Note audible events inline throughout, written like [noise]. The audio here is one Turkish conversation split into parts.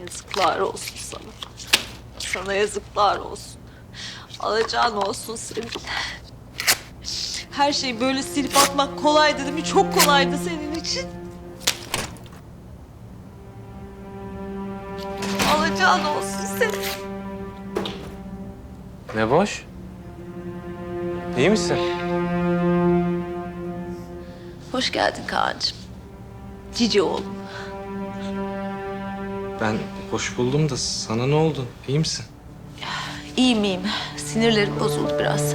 Yazıklar olsun sana. Sana yazıklar olsun. Alacağın olsun senin. Her şeyi böyle silip atmak kolaydı değil mi? Çok kolaydı senin için. Alacağın olsun senin. Ne boş? İyi misin? Hoş geldin Kaan'cığım. Cici oğlum. Ben hoş buldum da sana ne oldu? İyi misin? İyi miyim? Sinirlerim bozuldu biraz.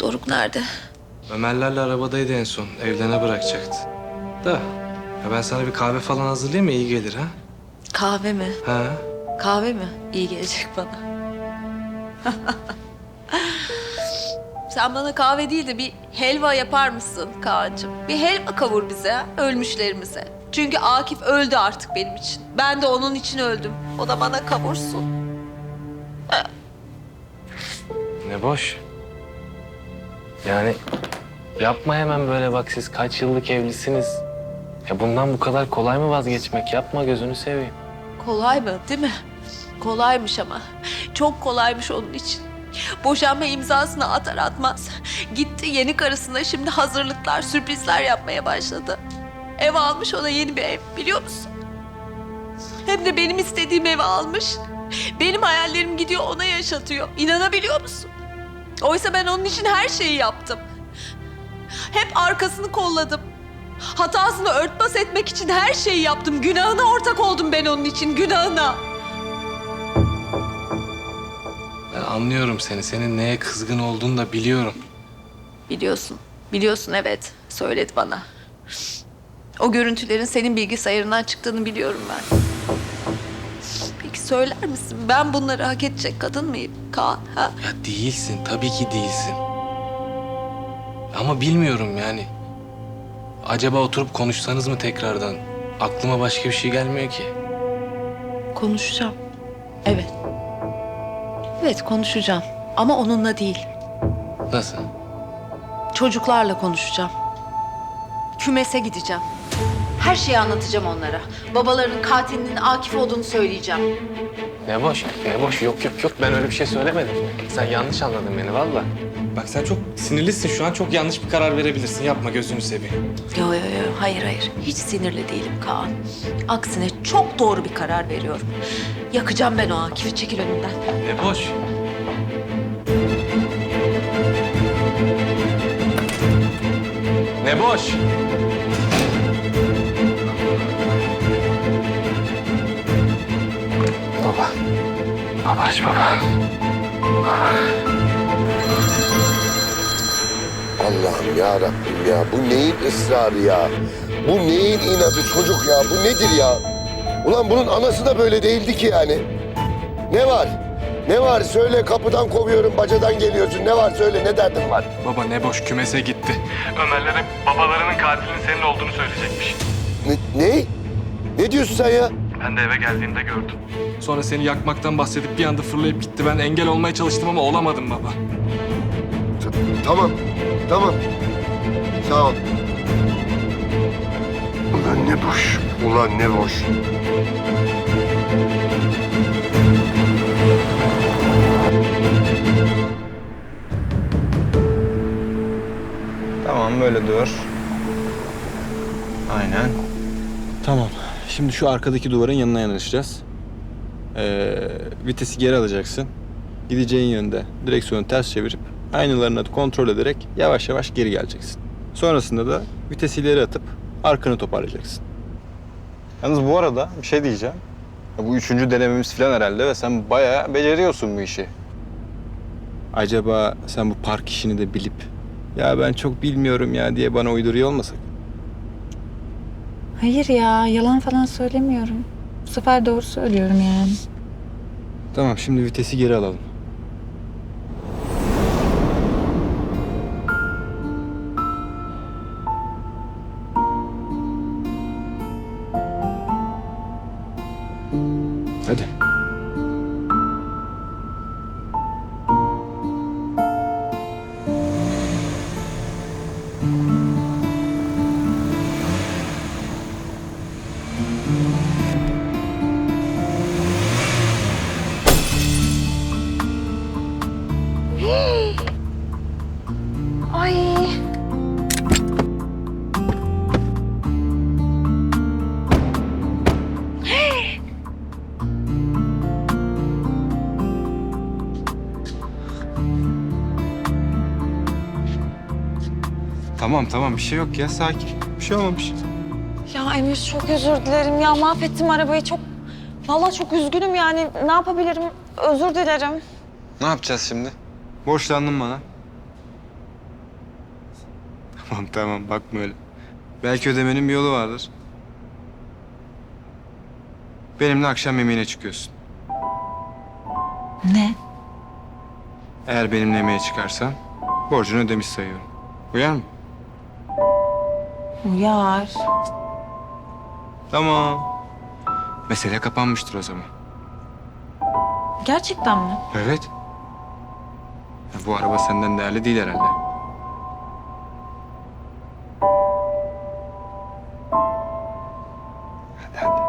Doruk nerede? Ömerlerle arabadaydı en son. Evlerine bırakacaktı. Da ya ben sana bir kahve falan hazırlayayım mı? İyi gelir ha? Kahve mi? Ha? Kahve mi? İyi gelecek bana. Sen bana kahve değil de bir helva yapar mısın Kaan'cığım? Bir helva kavur bize, ha, ölmüşlerimize. Çünkü Akif öldü artık benim için. Ben de onun için öldüm. O da bana kavursun. Ne boş? Yani yapma hemen böyle bak siz kaç yıllık evlisiniz. Ya bundan bu kadar kolay mı vazgeçmek? Yapma gözünü seveyim. Kolay mı değil mi? Kolaymış ama. Çok kolaymış onun için. Boşanma imzasını atar atmaz. Gitti yeni karısına şimdi hazırlıklar, sürprizler yapmaya başladı. Ev almış ona yeni bir ev biliyor musun? Hem de benim istediğim evi almış. Benim hayallerim gidiyor ona yaşatıyor. İnanabiliyor musun? Oysa ben onun için her şeyi yaptım. Hep arkasını kolladım. Hatasını örtbas etmek için her şeyi yaptım. Günahına ortak oldum ben onun için, günahına. Ben anlıyorum seni. Senin neye kızgın olduğunu da biliyorum. Biliyorsun, biliyorsun evet. Söyledi bana. O görüntülerin senin bilgisayarından çıktığını biliyorum ben. Peki söyler misin? Ben bunları hak edecek kadın mıyım Kaan? Ha? Ya değilsin. Tabii ki değilsin. Ama bilmiyorum yani. Acaba oturup konuşsanız mı tekrardan? Aklıma başka bir şey gelmiyor ki. Konuşacağım. Evet. Evet konuşacağım. Ama onunla değil. Nasıl? Çocuklarla konuşacağım. Kümese gideceğim. Her şeyi anlatacağım onlara. Babalarının katilinin Akif olduğunu söyleyeceğim. Ne boş, ne boş. Yok yok yok. Ben öyle bir şey söylemedim. Sen yanlış anladın beni valla. Bak sen çok sinirlisin şu an. Çok yanlış bir karar verebilirsin. Yapma gözünü seveyim. Yo yo yo hayır hayır hiç sinirli değilim Kaan. Aksine çok doğru bir karar veriyorum. Yakacağım ben o Akif'i çekil önümden. Ne boş. Ne boş. Baba aç baba. Allah'ım ya Rabbim ya. Bu neyin ısrarı ya? Bu neyin inadı çocuk ya? Bu nedir ya? Ulan bunun anası da böyle değildi ki yani. Ne var? Ne var? Söyle kapıdan kovuyorum, bacadan geliyorsun. Ne var söyle, ne derdin var? Baba ne boş kümese gitti. Ömerlere babalarının katilinin senin olduğunu söyleyecekmiş. Ne? Ne, ne diyorsun sen ya? Ben de eve geldiğimde gördüm. Sonra seni yakmaktan bahsedip bir anda fırlayıp gitti. Ben engel olmaya çalıştım ama olamadım baba. Tamam, tamam. Sağ ol. Ulan ne boş, ulan ne boş. Tamam böyle dur. Aynen. Tamam. Şimdi şu arkadaki duvarın yanına yanaşacağız. Ee, vitesi geri alacaksın. Gideceğin yönde direksiyonu ters çevirip aynalarını kontrol ederek yavaş yavaş geri geleceksin. Sonrasında da vitesi ileri atıp arkanı toparlayacaksın. Yalnız bu arada bir şey diyeceğim. Ya bu üçüncü denememiz falan herhalde ve sen bayağı beceriyorsun bu işi. Acaba sen bu park işini de bilip ya ben çok bilmiyorum ya diye bana uyduruyor olmasak? Hayır ya, yalan falan söylemiyorum. Bu sefer doğru söylüyorum yani. Tamam şimdi vitesi geri alalım. Hadi. [gasps] Ay. [gasps] Tamam tamam bir şey yok ya sakin. Bir şey olmamış. Ya Emir çok özür dilerim ya mahvettim arabayı çok... Vallahi çok üzgünüm yani ne yapabilirim özür dilerim. Ne yapacağız şimdi? Borçlandın bana. Tamam tamam bakma öyle. Belki ödemenin bir yolu vardır. Benimle akşam yemeğine çıkıyorsun. Ne? Eğer benimle yemeğe çıkarsan borcunu ödemiş sayıyorum. Uyar mı? Uyar. Tamam. Mesele kapanmıştır o zaman. Gerçekten mi? Evet. Bu araba senden değerli değil herhalde. Hadi hadi.